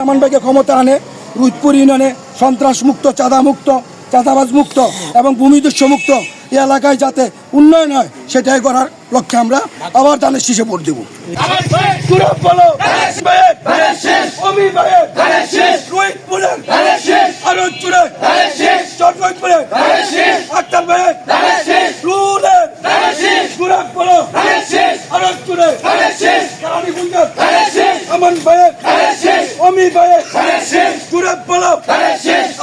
রহমান ভাইকে ক্ষমতা আনে রুদপুর ইউনিয়নে সন্ত্রাস মুক্ত চাঁদা মুক্ত চাঁদাবাজ মুক্ত এবং ভূমিদস্যু মুক্ত এই এলাকায় যাতে উন্নয়ন হয় সেটাই করার লক্ষ্যে আমরা আবার ধানের শীষে ভোট দেবো বলো বলো আমান ভাইয়ের অমি ভাইয়ের সুরভ বলো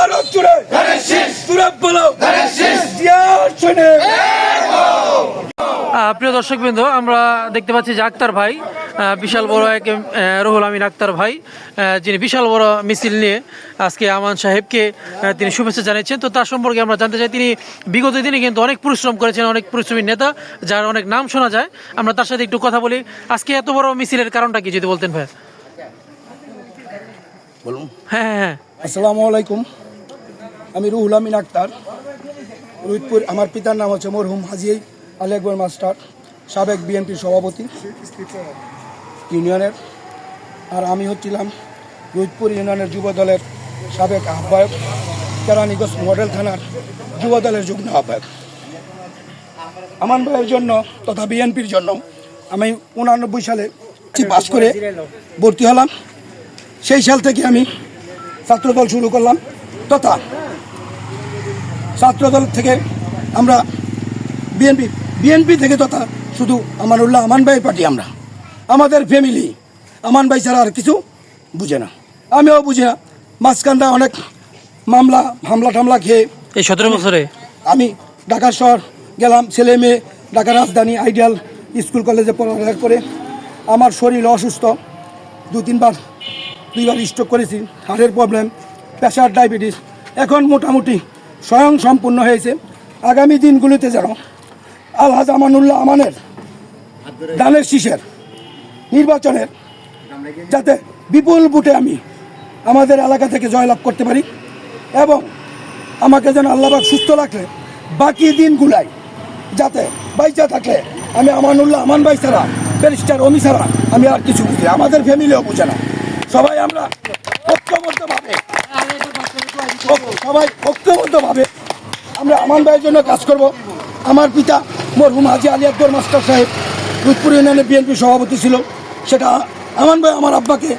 আরজপুরের সুরভ বলো জিয়ার শুনে আহ, প্রিয় দর্শক বিন্দু আমরা দেখতে পাচ্ছি যে আক্তার ভাই বিশাল বড় এক রুহুল আমিন আক্তার ভাই যিনি বিশাল বড় মিছিল নিয়ে আজকে আমান সাহেবকে তিনি শুভেচ্ছা জানিয়েছেন। তো তার সম্পর্কে আমরা জানতে চাই তিনি বিগত দিনে কিন্তু অনেক পরিশ্রম করেছেন অনেক পরিশ্রমী নেতা যার অনেক নাম শোনা যায়। আমরা তার সাথে একটু কথা বলি। আজকে এত বড় মিছিলের কারণটা কি যদি বলতেন ভাই বলুন। হ্যাঁ হ্যাঁ হ্যাঁ। আসসালামু আলাইকুম। আমি রুহুল আমিন আক্তার। রুহিতপুর আমার পিতার নাম হচ্ছে মরহুম হাজি আলী আকবর মাস্টার সাবেক বিএনপির সভাপতি। ইউনিয়নের। আর আমি হচ্ছিলাম রুহিতপুর ইউনিয়নের যুব দলের সাবেক আহ্বায়ক কেরানীগঞ্জ মডেল থানার যুব দলের যুগ্ম আহ্বায়ক। আমান ভাইয়ের জন্য তথা বিএনপির জন্য আমি উনানব্বই সালে পাস করে ভর্তি হলাম। সেই সাল থেকে আমি ছাত্রদল শুরু করলাম তথা ছাত্রদল থেকে আমরা বিএনপি বিএনপি থেকে তথা শুধু আমানুল্লাহ আমান ভাই পার্টি আমরা। আমাদের ফ্যামিলি আমান ভাই ছাড়া আর কিছু বুঝে না। আমিও বুঝি না। মাঝখানটা অনেক মামলা হামলা টামলা খেয়ে এই সতেরো বছরে? আমি ঢাকা শহর গেলাম ছেলে মেয়ে ঢাকা রাজধানী আইডিয়াল স্কুল কলেজে পড়ালেখা করে। আমার শরীর অসুস্থ। দু তিনবার দুইবার স্ট্রোক করেছি হার্টের প্রবলেম প্রেশার ডায়াবেটিস এখন মোটামুটি স্বয়ং সম্পূর্ণ হয়েছে। আগামী দিনগুলিতে যেন আলহাজ আমানুল্লাহ আমানের দানের শীষের নির্বাচনের যাতে বিপুল বুটে আমি আমাদের এলাকা থেকে জয়লাভ করতে পারি এবং আমাকে যেন আল্লাহবাক সুস্থ রাখলে, বাকি দিনগুলাই যাতে বাইচা থাকলে আমি আমানুল্লাহ, আমান ভাই ছাড়া, ব্যারিস্টার অমি ছাড়া আমি আর কিছু বুঝি আমাদের ফ্যামিলিও বুঝে না। সবাই আমরা ঐক্যবদ্ধভাবে, সবাই ঐক্যবদ্ধভাবে আমরা আমান ভাইয়ের জন্য কাজ করব। আমার পিতা মরহুম হাজি আলী আকবর মাস্টার সাহেব রুদপুর ইউনিয়নের বিএনপি সভাপতি ছিল সেটা আমান ভাই আমার আব্বাকে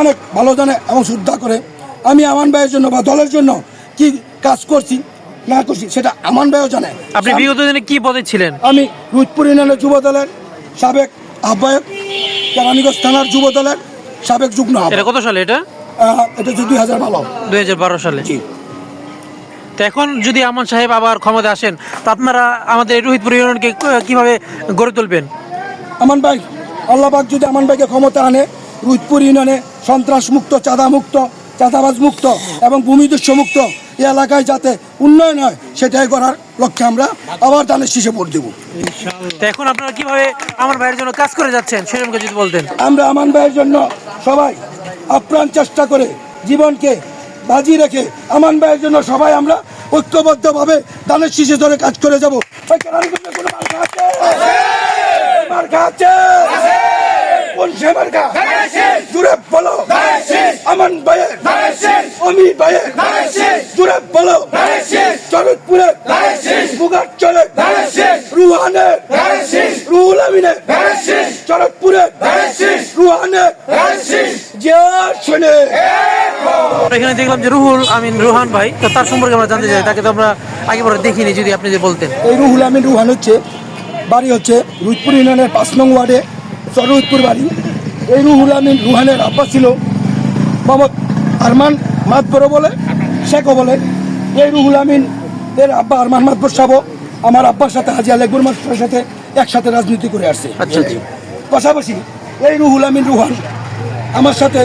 অনেক ভালো জানে এবং শ্রদ্ধা করে। আমি আমান ভাইয়ের জন্য বা দলের জন্য কি কাজ করছি না করছি সেটা আমান ভাইও জানে। আপনি বিগত দিনে কি পদে ছিলেন? আমি রুদপুর ইউনিয়নের যুব দলের সাবেক আহ্বায়ক কেরানীগঞ্জ থানার যুব দলের সাবেক যুগ্ম এটা কত সালে এটা? এটা দুই হাজার ভালো দুই হাজার বারো সালে। জি। তো এখন যদি আমান সাহেব আবার ক্ষমতা আসেন তো আপনারা আমাদের রোহিতপুর ইউনিয়নকে কীভাবে গড়ে তুলবেন? আমান ভাই আল্লাহবাক যদি আমান ভাইকে ক্ষমতা আনে রুদপুর ইউনিয়নে সন্ত্রাস মুক্ত চাঁদা মুক্ত চাঁদাবাজ মুক্ত এবং ভূমিদস্যু মুক্ত এই এলাকায় যাতে উন্নয়ন হয় সেটাই করার লক্ষ্যে আমরা আবার ধানের শীষে ভোট দেবো। এখন আপনারা কীভাবে আমার ভাইয়ের জন্য কাজ করে যাচ্ছেন? সেরকম যদি বলতেন। আমরা আমান ভাইয়ের জন্য সবাই আপ্রাণ চেষ্টা করে জীবনকে বাজি রেখে আমান ভাইয়ের জন্য সবাই আমরা ঐক্যবদ্ধভাবে ধানের শীষে ধরে কাজ করে যাব। কোনো মার্কা আছে? আছে? কোন সে মার্কা? জুড়ে বলো। আমান ভাইয়ের অমি ভাইয়ের জুড়ে বলো। শরৎপুরের বুগাচ্চলের রুহানের। রুহুল আমিনের শরৎপুরের রুহানের জিয়া শুনে। এখানে দেখলাম যে রুহুল আমিন রুহান ভাই তো তার সম্পর্কে আমরা জানতে চাই তাকে তো আমরা আগে পরে দেখিনি যদি আপনি যে বলতেন। এই রুহুল আমিন রুহান হচ্ছে বাড়ি হচ্ছে রুদপুর ইউনিয়নের পাঁচ নং ওয়ার্ডে সরুদপুর বাড়ি। এই রুহুল আমিন রুহানের আব্বা ছিল মোহাম্মদ আরমান মাতবর বলে শেখও বলে। এই রুহুল আমিন এর আব্বা আরমান মাতবর সাহ আমার আব্বার সাথে হাজি আলেকবুর মাস্টারের সাথে একসাথে রাজনীতি করে আসছে। আচ্ছা আচ্ছা। পাশাপাশি এই রুহুল আমিন রুহান আমার সাথে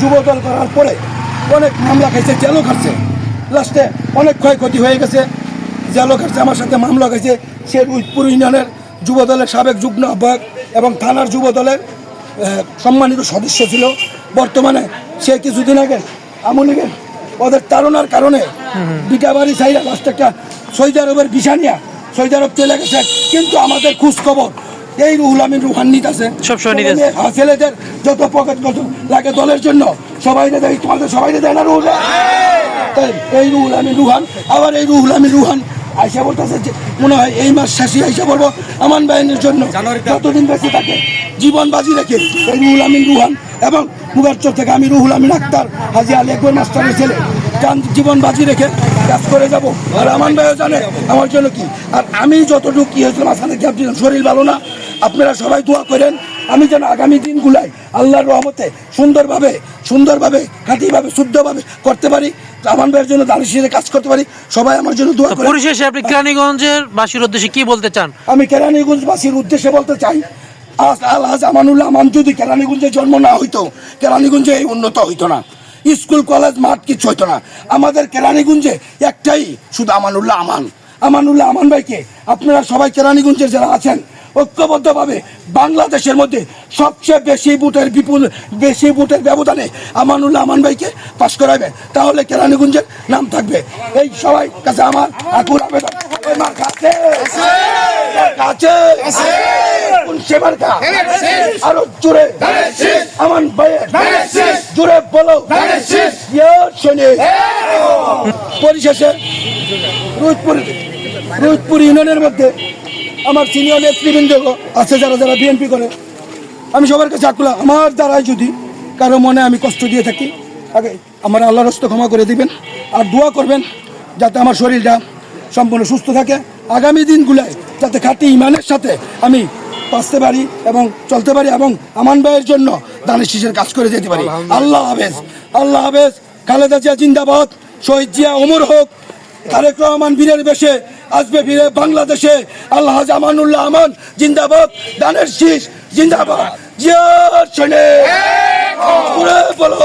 যুবদল করার পরে অনেক মামলা খাইছে জেলও খাচ্ছে লাস্টে অনেক ক্ষয়ক্ষতি হয়ে গেছে জেলও খাচ্ছে আমার সাথে মামলা খাইছে। সে রুইতপুর ইউনিয়নের যুবদলের সাবেক যুগ্ম আহ্বায়ক এবং থানার যুবদলের সম্মানিত সদস্য ছিল। বর্তমানে সে কিছুদিন আগে আমলিগের ওদের তাড়নার কারণে বিটাবাড়ি সাইডে লাস্টে একটা সৌদি আরবের ভিসা নিয়ে সৌদি আরব চলে গেছে। কিন্তু আমাদের খোঁজ খবর এই রুহুল আমিন রুহান নিতেছে সবসময় নিতেছে। হ্যাঁ, ছেলেদের যত পকেট কত লাগে দলের জন্য সবাই দেয় তোমাদের সবাই দেয় না রুহুল? তাই এই রুহুল আমিন রুহান আবার এই রুহুল আমিন রুহান আইসা বলতেছে মনে হয় এই মাস শেষে আইসা বলব আমান বাহিনীর জন্য। যতদিন বেঁচে থাকে জীবন বাজি রেখে এই রুহুল আমিন রুহান এবং মুগারচর থেকে আমি রুহুল আমিন আক্তার হাজি আলী একবার মাস্টারের ছেলে জীবন বাজি রেখে কাজ করে যাব। আর আমান ভাইও জানে আমার জন্য কি। আর আমি যতটুকু কি হয়েছিল মাঝখানে গ্যাপ দিলাম শরীর ভালো না? আপনারা সবাই দোয়া করেন। আমি যেন আগামী দিনগুলায় আল্লাহর রহমতে সুন্দরভাবে সুন্দরভাবে খাঁটিভাবে শুদ্ধভাবে করতে পারি। আমান ভাইয়ের জন্য হিসেবে কাজ করতে পারি সবাই আমার জন্য দোয়া তো করেন পরিশেষে আপনি কেরানীগঞ্জের বাসীর উদ্দেশ্যে কি বলতে চান? আমি কেরানীগঞ্জবাসীর উদ্দেশ্যে বলতে চাই আজ আলহাজ আমানুল্লাহ আমান যদি কেরানীগঞ্জে জন্ম না হইতো কেরানীগঞ্জে এই উন্নত হইতো না। স্কুল কলেজ মাঠ কিছু হইতো না। আমাদের কেরানীগঞ্জে একটাই শুধু আমানুল্লাহ আমান। আমানুল্লাহ আমান ভাইকে আপনারা সবাই কেরানীগঞ্জের যারা আছেন ঐক্যবদ্ধভাবে বাংলাদেশের মধ্যে সবচেয়ে বেশি ভোটের বিপুল, বেশি ভোটের ব্যবধানে আমানুল্লাহ আমান ভাইকে পাশ করাবেন তাহলে কেরানীগঞ্জের নাম থাকবে। এই সবাই কাছে আমার আকুল আবেদন। ইয়ে পরিশেষে রোজপুর রোজপুর ইউনিয়নের মধ্যে আমার সিনিয়র নেতৃবৃন্দ আছে যারা যারা বিএনপি করে। আমি সবার কাছে আকুলা। আমার দ্বারাই যদি কারও মনে আমি কষ্ট দিয়ে থাকি আগে আমার আল্লাহ রস্ত ক্ষমা করে দিবেন আর দোয়া করবেন যাতে আমার শরীরটা সম্পূর্ণ সুস্থ থাকে। আগামী দিনগুলায় যাতে খাঁটি ইমানের সাথে আমি বাঁচতে পারি এবং চলতে পারি এবং আমান ভাইয়ের জন্য দানের শিশের কাজ করে যেতে পারি। আল্লাহ হাফেজ। আল্লাহ হাফেজ। খালেদা জিয়া জিন্দাবাদ। শহীদ জিয়া অমর হোক তারেক রহমান বীরের বেশে আসবে ফিরে বাংলাদেশে। আল্লাহ জামানুল্লাহ আমান জিন্দাবাদ দানের শীষ জিন্দাবাদ। জিয়ার শোনে বলো।